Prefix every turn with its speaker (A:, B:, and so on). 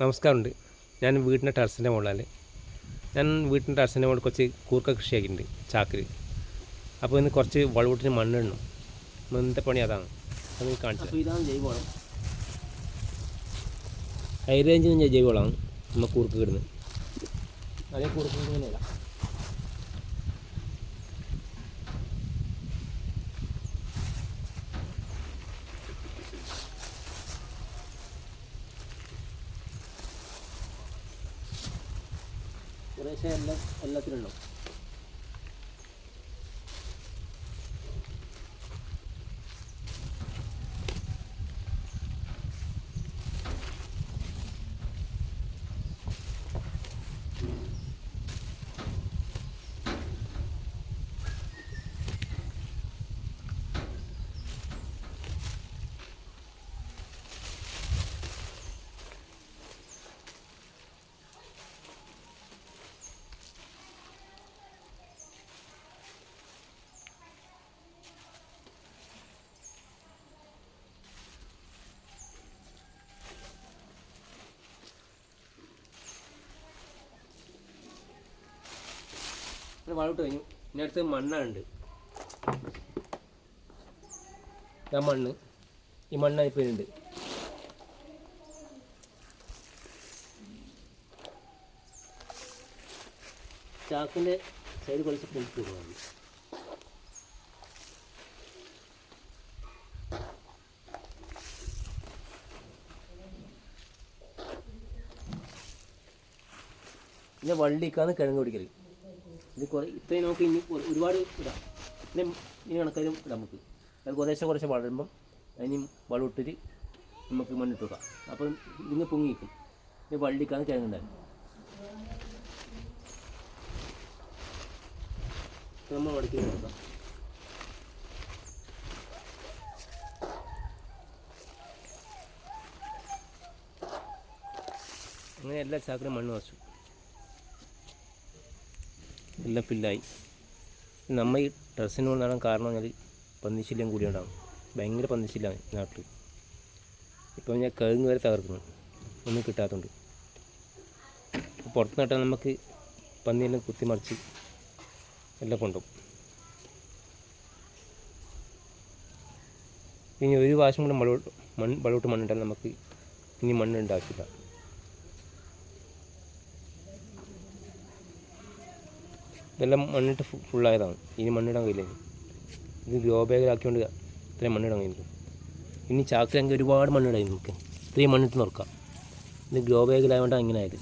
A: നമസ്കാരമുണ്ട്. ഞാൻ വീട്ടിന്റെ ടെറസിന്റെ മുകളിലാണ്. ഞാൻ വീട്ടിന്റെ ടെറസിന്റെ മുകളിൽ കുറച്ച് കൂർക്ക കൃഷിയാക്കിയിട്ടുണ്ട് ചാക്കിൽ. അപ്പോൾ ഇന്ന് കുറച്ച് വളവൂട്ടിന് മണ്ണിടണം. ഇന്നത്തെ പണി അതാണ്. അത് കാണിച്ചു
B: ഇതാണ് ജൈവവളം.
A: ഹൈ റേഞ്ചിൽ ജൈവവളമാണ് നമ്മൾ കൂർക്ക കിടുന്നത് അതേ കൂർക്ക ഇങ്ങനെയല്ല
B: കുറേശ്ശെ എല്ലാം എല്ലാത്തിനും
A: ഇത് വളവിട്ട് കഴിഞ്ഞു. ഇനി അടുത്ത് മണ്ണുണ്ട് ഇതാ മണ്ണ്. ഈ മണ്ണായി ഇപ്പോൾ ഉണ്ട്
B: ചാക്കിന്റെ സൈഡ് കുറച്ച് പൊളിച്ച് കൊടുക്കണം
A: പിന്നെ വള്ളിക്കാന്ന് കിഴങ്ങ് പിടിക്കൽ
B: ഇത് കുറേ ഇത്രയും നമുക്ക് ഇനി ഒരു- ഒരുപാട് ഇടാം. ഇത്രയും ഇനി കണക്കായാലും ഇടാം നമുക്ക്.
A: അത് കുറേശ്ശെ കുറേശ്ശെ വളരുമ്പം
B: അതിന് വളമിട്ടിട്ട് നമുക്ക് മണ്ണിട്ട് വെക്കാം. അപ്പം ഇതിന് നിൽക്കും ഇത് വള്ളിക്കാന്ന് കിഴങ്ങുണ്ടാകും നമ്മൾ വടക്കി കൊടുക്കാം.
A: അങ്ങനെ എല്ലാ ചാക്കിലും മണ്ണ് വച്ചു. എല്ലാം ഫില്ലായി. നമ്മൾ ഈ ടെറസിന് വന്നാലും കാരണം പറഞ്ഞാൽ പന്നിശല്യം കൂടി ഉണ്ടാകും ഭയങ്കര പന്നിശല്യമാണ് നാട്ടിൽ ഇപ്പം ഞാൻ കഴുങ്ങ് വരെ തകർക്കുന്നു. ഒന്നും കിട്ടാത്തതുകൊണ്ട് പുറത്ത് നട്ടാൽ നമുക്ക് പന്നിയെല്ലാം കുത്തിമറിച്ച് എല്ലാം കൊണ്ടുപോകും. ഇനി ഒരു പ്രാവശ്യം കൂടെ മഴ മണ്ണ് വളോട്ട് മണ്ണിട്ടാൽ നമുക്ക് ഇനി മണ്ണ് ഉണ്ടാക്കില്ല. ഇതെല്ലാം മണ്ണിട്ട് ഫുള്ളായതാണ്. ഇനി മണ്ണിടാൻ കഴിയില്ല. ഇത് ഗ്രോ ബാഗിലാക്കിയോണ്ട് ഇത്രയും മണ്ണിടാൻ കഴിയുന്നു ഇനി ചാക്കിലെങ്കിൽ ഒരുപാട് മണ്ണിടായി നമുക്ക്. ഇത്രയും മണ്ണിട്ട് നോക്കാം ഇത് ഗ്രോ ബാഗിലായതുകൊണ്ടാണ് ഇങ്ങനെ ആയത്.